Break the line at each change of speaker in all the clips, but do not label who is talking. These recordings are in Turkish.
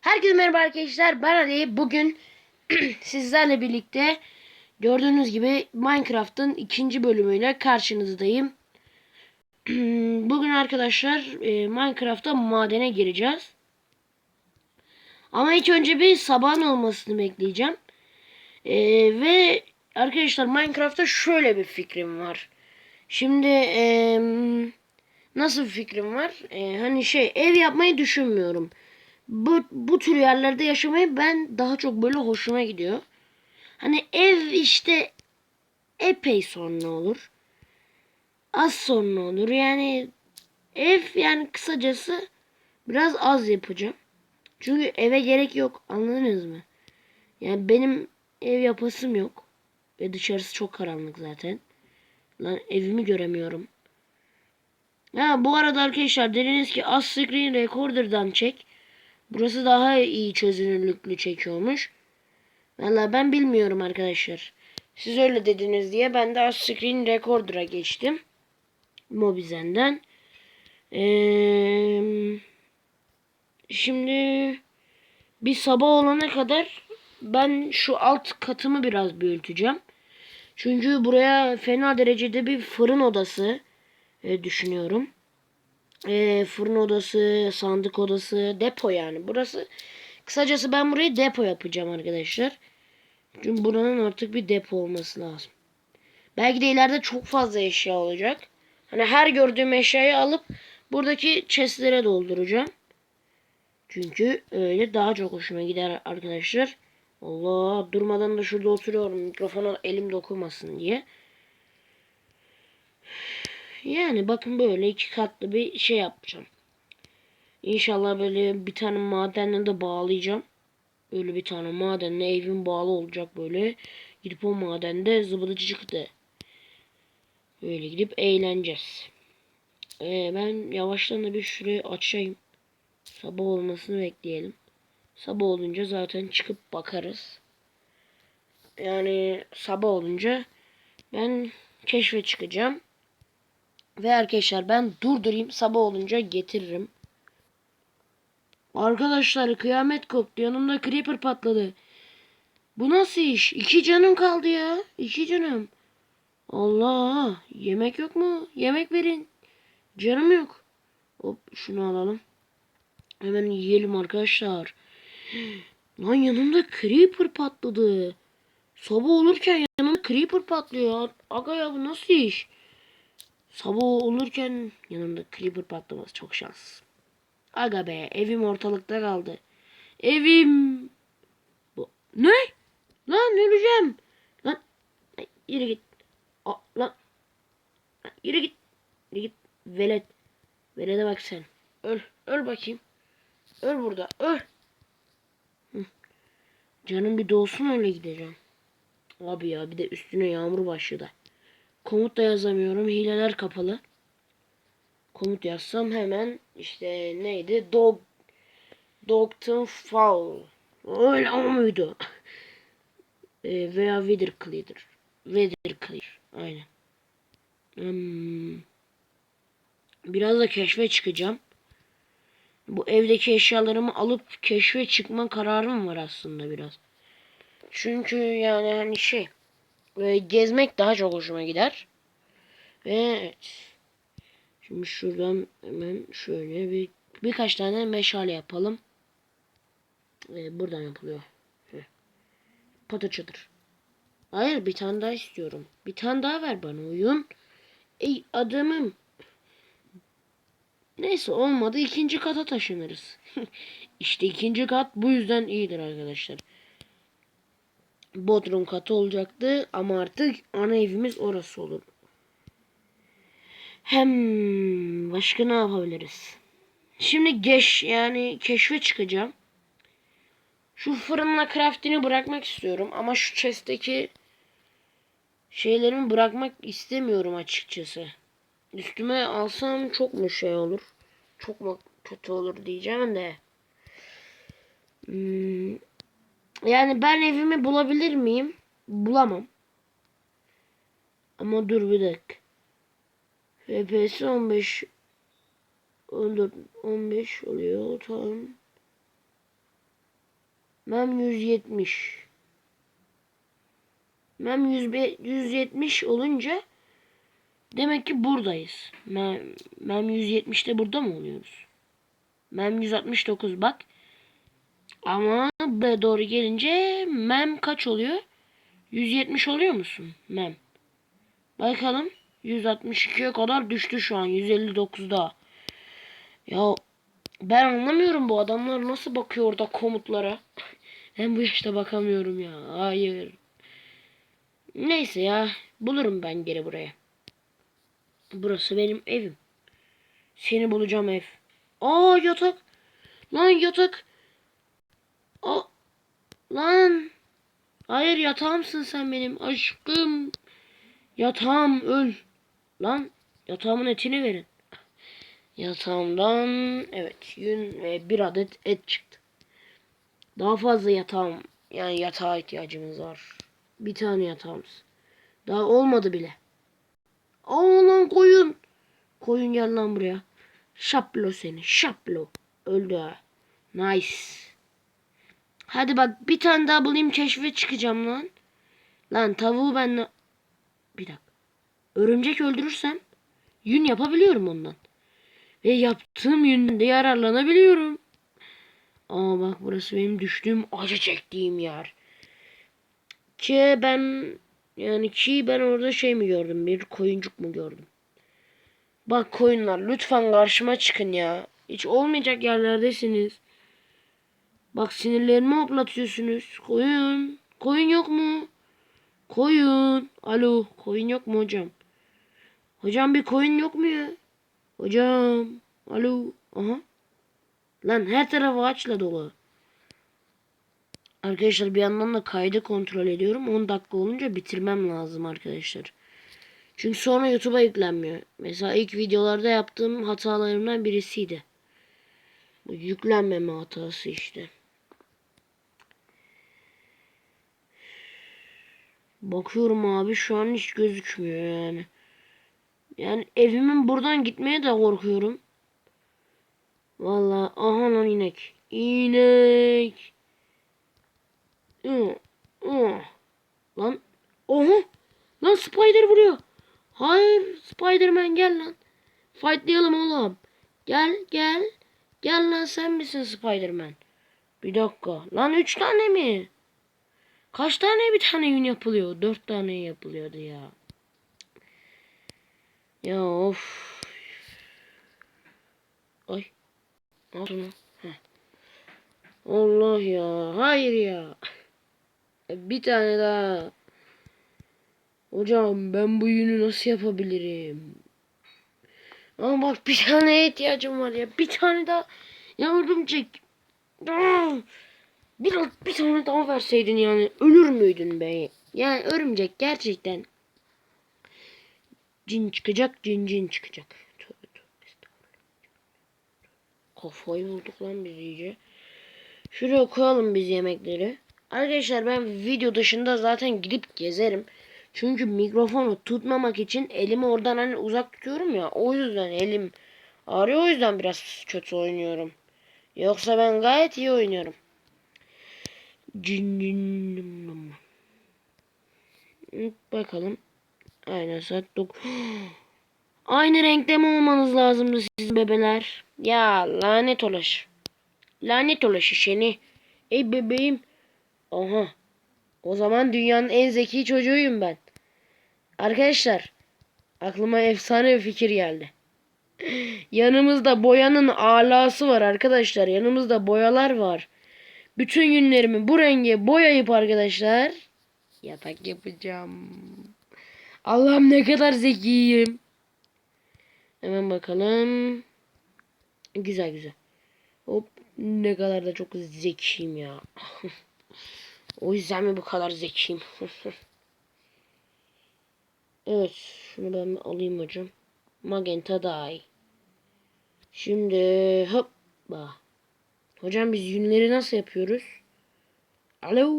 Herkese merhaba arkadaşlar. Ben Ali. Bugün sizlerle birlikte gördüğünüz gibi Minecraft'ın ikinci bölümüyle karşınızdayım. Bugün arkadaşlar e, Minecraft'ta madene gireceğiz. Ama ilk önce bir sabahın olmasını bekleyeceğim. E, ve arkadaşlar Minecraft'ta şöyle bir fikrim var. Şimdi e, nasıl bir fikrim var? Hani şey ev yapmayı düşünmüyorum bu, bu tür yerlerde yaşamayı ben daha çok böyle hoşuma gidiyor. Hani ev işte epey sonra olur. Az sonra olur. Yani ev yani kısacası biraz az yapacağım. Çünkü eve gerek yok. Anladınız mı? Yani benim ev yapasım yok. Ve dışarısı çok karanlık zaten. Lan evimi göremiyorum. Ha bu arada arkadaşlar dediniz ki az screen recorder'dan çek. Burası daha iyi çözünürlüklü çekiyormuş. Valla ben bilmiyorum arkadaşlar. Siz öyle dediniz diye ben de screen recorder'a geçtim. Mobizen'den. Ee, şimdi bir sabah olana kadar ben şu alt katımı biraz büyüteceğim. Çünkü buraya fena derecede bir fırın odası e, düşünüyorum e, fırın odası, sandık odası, depo yani. Burası kısacası ben burayı depo yapacağım arkadaşlar. Çünkü buranın artık bir depo olması lazım. Belki de ileride çok fazla eşya olacak. Hani her gördüğüm eşyayı alıp buradaki chestlere dolduracağım. Çünkü öyle daha çok hoşuma gider arkadaşlar. Allah durmadan da şurada oturuyorum mikrofona elim dokunmasın diye. Yani bakın böyle iki katlı bir şey yapacağım. İnşallah böyle bir tane madenle de bağlayacağım. Öyle bir tane madenle evim bağlı olacak böyle. Gidip o madende zıbıdıcı çıktı. Böyle gidip eğleneceğiz. Ee, ben yavaştan da bir şurayı açayım. Sabah olmasını bekleyelim. Sabah olunca zaten çıkıp bakarız. Yani sabah olunca ben keşfe çıkacağım. Ve arkadaşlar ben durdurayım sabah olunca getiririm. Arkadaşlar kıyamet koptu. Yanımda creeper patladı. Bu nasıl iş? İki canım kaldı ya. İki canım. Allah. Yemek yok mu? Yemek verin. Canım yok. Hop şunu alalım. Hemen yiyelim arkadaşlar. Lan yanımda creeper patladı. Sabah olurken yanımda creeper patlıyor. Aga ya bu nasıl iş? Sabah olurken yanımda creeper patlaması çok şans. Aga be evim ortalıkta kaldı. Evim. Bu. Ne? Lan öleceğim. Lan. Yürü git. A, lan. Yürü git. Yürü git. Velet. Velede bak sen. Öl. Öl bakayım. Öl burada. Öl. Canım bir doğsun öyle gideceğim. Abi ya bir de üstüne yağmur başladı. Komut da yazamıyorum. Hileler kapalı. Komut yazsam hemen işte neydi? Dog Dogton Foul. Öyle muydu? e, veya Wither Cleaner. Wither Clear. Aynen. Hmm. Biraz da keşfe çıkacağım. Bu evdeki eşyalarımı alıp keşfe çıkma kararım var aslında biraz. Çünkü yani hani şey ve gezmek daha çok hoşuma gider. Ve evet. Şimdi şuradan hemen şöyle bir birkaç tane meşale yapalım. Ee, buradan yapılıyor. Heh. Hayır bir tane daha istiyorum. Bir tane daha ver bana oyun. Ey adamım. Neyse olmadı ikinci kata taşınırız. İşte ikinci kat bu yüzden iyidir arkadaşlar. Bodrum katı olacaktı ama artık ana evimiz orası olur. Hem başka ne yapabiliriz? Şimdi geç yani keşfe çıkacağım. Şu fırınla craftini bırakmak istiyorum ama şu chest'teki şeylerimi bırakmak istemiyorum açıkçası. Üstüme alsam çok mu şey olur? Çok mu kötü olur diyeceğim de. Hmm, yani ben evimi bulabilir miyim? Bulamam. Ama dur bir dakika. FPS 15 14 15 oluyor tamam. Mem 170. Mem 100 170 olunca demek ki buradayız. Mem, mem 170'te burada mı oluyoruz? Mem 169 bak. Ama buraya doğru gelince mem kaç oluyor? 170 oluyor musun? Mem. Bakalım. 162'ye kadar düştü şu an. 159'da. Ya ben anlamıyorum bu adamlar nasıl bakıyor orada komutlara. Ben bu yaşta bakamıyorum ya. Hayır. Neyse ya. Bulurum ben geri buraya. Burası benim evim. Seni bulacağım ev. Aa yatak. Lan yatak. Aa. Lan. Hayır yatağımsın sen benim aşkım. Yatağım öl. Lan yatağımın etini verin. Yatağımdan evet yün ve bir adet et çıktı. Daha fazla yatağım yani yatağa ihtiyacımız var. Bir tane yatağımız. Daha olmadı bile. Aa lan koyun. Koyun gel lan buraya. Şaplo seni şaplo. Öldü ha. Nice. Hadi bak bir tane daha bulayım keşfe çıkacağım lan. Lan tavuğu ben... Bir dakika. Örümcek öldürürsem yün yapabiliyorum ondan. Ve yaptığım yünden de yararlanabiliyorum. Aa bak burası benim düştüğüm acı çektiğim yer. Ki ben yani ki ben orada şey mi gördüm? Bir koyuncuk mu gördüm? Bak koyunlar lütfen karşıma çıkın ya. Hiç olmayacak yerlerdesiniz. Bak sinirlerimi hoplatıyorsunuz. Koyun. Koyun yok mu? Koyun. Alo. Koyun yok mu hocam? Hocam bir koyun yok mu ya? Hocam. Alo. Aha. Lan her taraf ağaçla dolu. Arkadaşlar bir yandan da kaydı kontrol ediyorum. 10 dakika olunca bitirmem lazım arkadaşlar. Çünkü sonra YouTube'a yüklenmiyor. Mesela ilk videolarda yaptığım hatalarımdan birisiydi. Bu yüklenmeme hatası işte. Bakıyorum abi şu an hiç gözükmüyor yani. Yani evimin buradan gitmeye de korkuyorum. Vallahi aha lan inek. İnek. Lan. Oha. Lan Spider vuruyor. Hayır Spiderman gel lan. Fightlayalım oğlum. Gel gel. Gel lan sen misin Spiderman? Bir dakika. Lan üç tane mi? Kaç tane bir tane yün yapılıyor? Dört tane yapılıyordu ya. Ya of. Ay. Şunu. Heh. Allah ya. Hayır ya. Bir tane daha. Hocam ben bu yünü nasıl yapabilirim? Ama bak bir tane ihtiyacım var ya. Bir tane daha. Ya örümcek. Biraz bir tane daha verseydin yani. Ölür müydün be? Yani örümcek gerçekten. Cin çıkacak, cin cin çıkacak. Kafayı vurduk lan biz iyice. Şuraya koyalım biz yemekleri. Arkadaşlar ben video dışında zaten gidip gezerim. Çünkü mikrofonu tutmamak için elimi oradan hani uzak tutuyorum ya. O yüzden elim ağrıyor. O yüzden biraz kötü oynuyorum. Yoksa ben gayet iyi oynuyorum. Bakalım. Aynen saat 9. Aynı renkte mi olmanız lazımdı siz bebeler? Ya lanet olaş. Lanet olaşı seni. Ey bebeğim. Aha. O zaman dünyanın en zeki çocuğuyum ben. Arkadaşlar. Aklıma efsane bir fikir geldi. Yanımızda boyanın alası var arkadaşlar. Yanımızda boyalar var. Bütün günlerimi bu renge boyayıp arkadaşlar. Yatak yapacağım. Allah'ım ne kadar zekiyim. Hemen bakalım. Güzel güzel. Hop ne kadar da çok zekiyim ya. o yüzden mi bu kadar zekiyim? evet şunu ben alayım hocam. Magenta dye. Şimdi hoppa. Hocam biz yünleri nasıl yapıyoruz? Alo.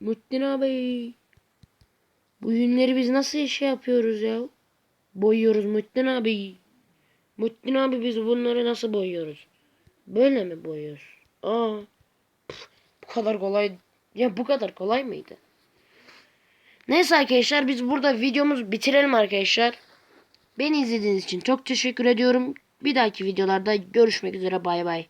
Muhittin abi. Bu yünleri biz nasıl şey yapıyoruz ya? Boyuyoruz Muhittin abi. Muhittin abi biz bunları nasıl boyuyoruz? Böyle mi boyuyoruz? Aa. Pf, Bu kadar kolay. Ya bu kadar kolay mıydı? Neyse arkadaşlar biz burada videomuzu bitirelim arkadaşlar. Beni izlediğiniz için çok teşekkür ediyorum. Bir dahaki videolarda görüşmek üzere bay bay.